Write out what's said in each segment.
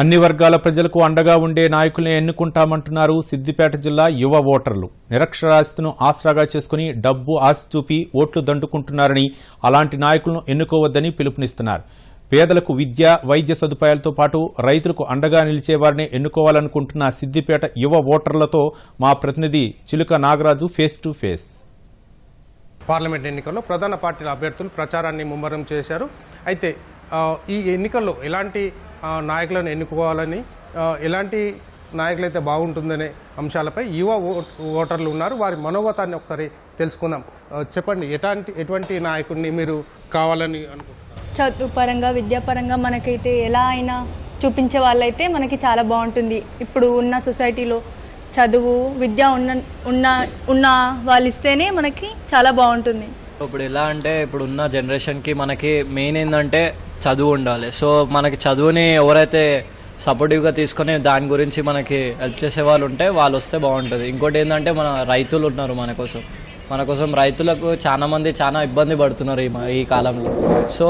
అన్ని వర్గాల ప్రజలకు అండగా ఉండే నాయకుల్ని ఎన్నుకుంటామంటున్నారు సిద్దిపేట జిల్లా యువ ఓటర్లు. నిరక్షరాస్యతను ఆసరాగా చేసుకుని డబ్బు ఆశ చూపి ఓట్లు దండుకుంటున్నారని అలాంటి నాయకులను ఎన్నుకోవద్దని పిలుపునిస్తున్నారు. పేదలకు విద్య వైద్య సదుపాయాలతో పాటు రైతులకు అండగా నిలిచేవారిని ఎన్నుకోవాలనుకుంటున్న సిద్దిపేట యువ ఓటర్లతో మా ప్రతినిధి Chiluka Nagaraju face to face. Parliament ఎన్నికల్లో ప్రధాన పార్టీల అభ్యర్థులు ప్రచారాన్ని ముమ్మరం చేశారు. అయితే ఈ ఎన్నికల్లో ఎలాంటి నాయకులను ఎన్నుకోవాలని ఎలాంటి నాయకులైతే బాగుంటుందనే అంశాలపై యువ ఓ- ఓటర్లు ఉన్నారు. వారి మనోగతాన్ని ఒకసారి తెలుసుకుందాం. చెప్పండి ఎలాంటి ఎటువంటి నాయకుడిని మీరు కావాలని అనుకుంటున్నారు? చదువు పరంగా విద్యాపరంగా మనకైతే ఎలా అయినా చూపించే వాళ్ళైతే మనకి చాలా బాగుంటుంది. ఇప్పుడు ఉన్న సొసైటీలో చదువు విద్య ఉన్న ఉన్న ఉన్న వాళ్ళు ఇస్తేనే మనకి చాలా బాగుంటుంది. ఇప్పుడు ఎలా అంటే ఇప్పుడు ఉన్న జనరేషన్కి మనకి మెయిన్ ఏంటంటే చదువు ఉండాలి. సో మనకి చదువుని ఎవరైతే సపోర్టివ్గా తీసుకొని దాని గురించి మనకి హెల్ప్ చేసే వాళ్ళు ఉంటే వాళ్ళు వస్తే బాగుంటుంది. ఇంకోటి ఏంటంటే మన రైతులు ఉన్నారు మన కోసం. మన కోసం రైతులకు చాలా మంది చాలా ఇబ్బంది పడుతున్నారు ఈ ఈ కాలంలో. సో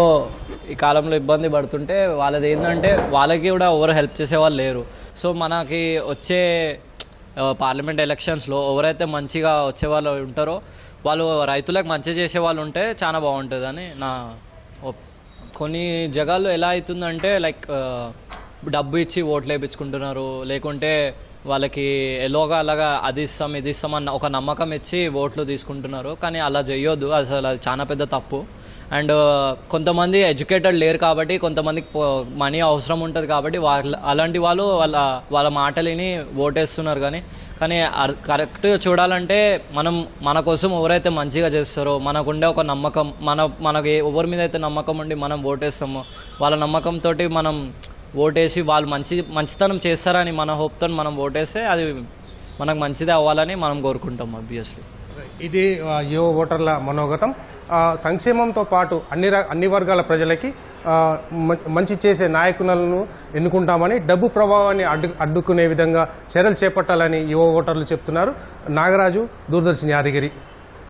ఈ కాలంలో ఇబ్బంది పడుతుంటే వాళ్ళది ఏంటంటే వాళ్ళకి కూడా ఎవరు హెల్ప్ చేసే వాళ్ళు లేరు. సో మనకి వచ్చే పార్లమెంట్ ఎలక్షన్స్లో ఎవరైతే మంచిగా వచ్చే వాళ్ళు ఉంటారో వాళ్ళు రైతులకు మంచి చేసే వాళ్ళు ఉంటే చాలా బాగుంటుందని నా కొన్ని జగాల్లో ఎలా అవుతుందంటే లైక్ డబ్బు ఇచ్చి ఓట్లు వేయించుకుంటున్నారు లేకుంటే వాళ్ళకి ఎలోగా అలాగా అది ఇస్తాం ఇది ఇస్తాం అన్న ఒక నమ్మకం ఇచ్చి ఓట్లు తీసుకుంటున్నారు. కానీ అలా చేయొద్దు. అసలు అది చాలా పెద్ద తప్పు. అండ్ కొంతమంది ఎడ్యుకేటెడ్ లేరు కాబట్టి కొంతమందికి మనీ అవసరం ఉంటుంది కాబట్టి వాళ్ళ అలాంటి వాళ్ళు వాళ్ళ వాళ్ళ మాటలిని ఓటేస్తున్నారు కానీ కానీ కరెక్ట్ చూడాలంటే మనం మన కోసం ఎవరైతే మంచిగా చేస్తారో మనకుండే ఒక నమ్మకం మన మనకి ఎవరి మీద అయితే నమ్మకం ఉండి మనం ఓటేస్తామో వాళ్ళ నమ్మకంతో మనం ఓటేసి వాళ్ళు మంచి మంచితనం చేస్తారని మన హోప్తో మనం ఓటేస్తే అది మనకు మంచిదే అవ్వాలని మనం కోరుకుంటాం అబ్వియస్లీ ఇది యువ ఓటర్ల మనోగతం. సంక్షేమంతో పాటు అన్ని ర- అన్ని వర్గాల ప్రజలకి మ- మంచి చేసే నాయకులను ఎన్నుకుంటామని డబ్బు ప్రభావాన్ని అడ్డు అడ్డుకునే విధంగా చర్యలు చేపట్టాలని యువ ఓటర్లు చెప్తున్నారు. నాగరాజు దూరదర్శన్ యాదగిరి.